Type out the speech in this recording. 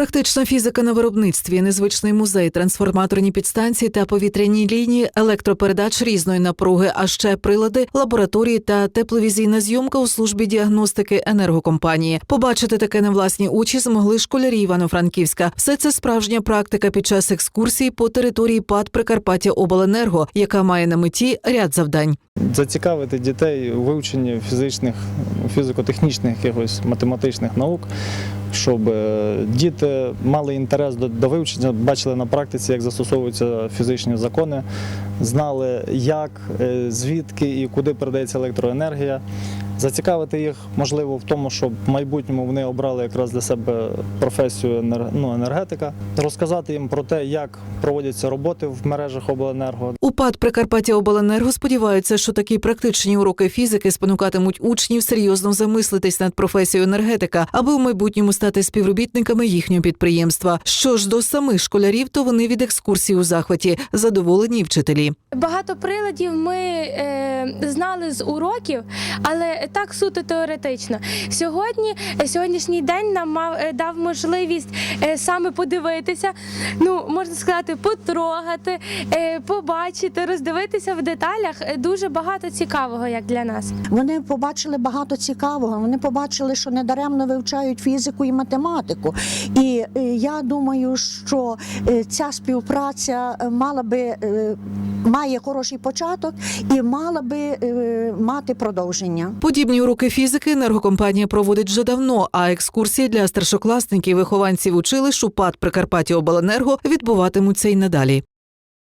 Практична фізика на виробництві, незвичний музей, трансформаторні підстанції та повітряні лінії, електропередач різної напруги, а ще прилади, лабораторії та тепловізійна зйомка у службі діагностики енергокомпанії. Побачити таке на власні очі змогли школярі Івано-Франківська. Все це справжня практика під час екскурсії по території ПАД Прикарпаття Обленерго, яка має на меті ряд завдань. зацікавити дітей вивченні фізичних, фізико-технічних якихось математичних наук, щоб е, діти мали інтерес до, вивчення, бачили на практиці, як застосовуються фізичні закони, знали, як, е, звідки і куди передається електроенергія. Зацікавити їх можливо в тому, щоб в майбутньому вони обрали якраз для себе професію ну, енергетика, розказати їм про те, як проводяться роботи в мережах обленерго, ПАД Прикарпаття Обленерго сподіваються, що такі практичні уроки фізики спонукатимуть учнів серйозно замислитись над професією енергетика, аби у майбутньому стати співробітниками їхнього підприємства. Що ж до самих школярів, то вони від екскурсії у захваті задоволені вчителі. Багато приладів ми е, знали з уроків, але так суто теоретично. Сьогодні, е, сьогоднішній день нам мав е, дав можливість е, саме подивитися, ну можна сказати, потрогати, е, побачити, роздивитися в деталях. Е, Дуже багато цікавого, як для нас. Вони побачили багато цікавого. Вони побачили, що недаремно вивчають фізику і математику. І е, я думаю, що е, ця співпраця мала би має хороший початок і мала би мати продовження. Подібні уроки фізики енергокомпанія проводить вже давно. А екскурсії для старшокласників, вихованців училищ у ПАД Прикарпаття Обленерго відбуватимуться й надалі.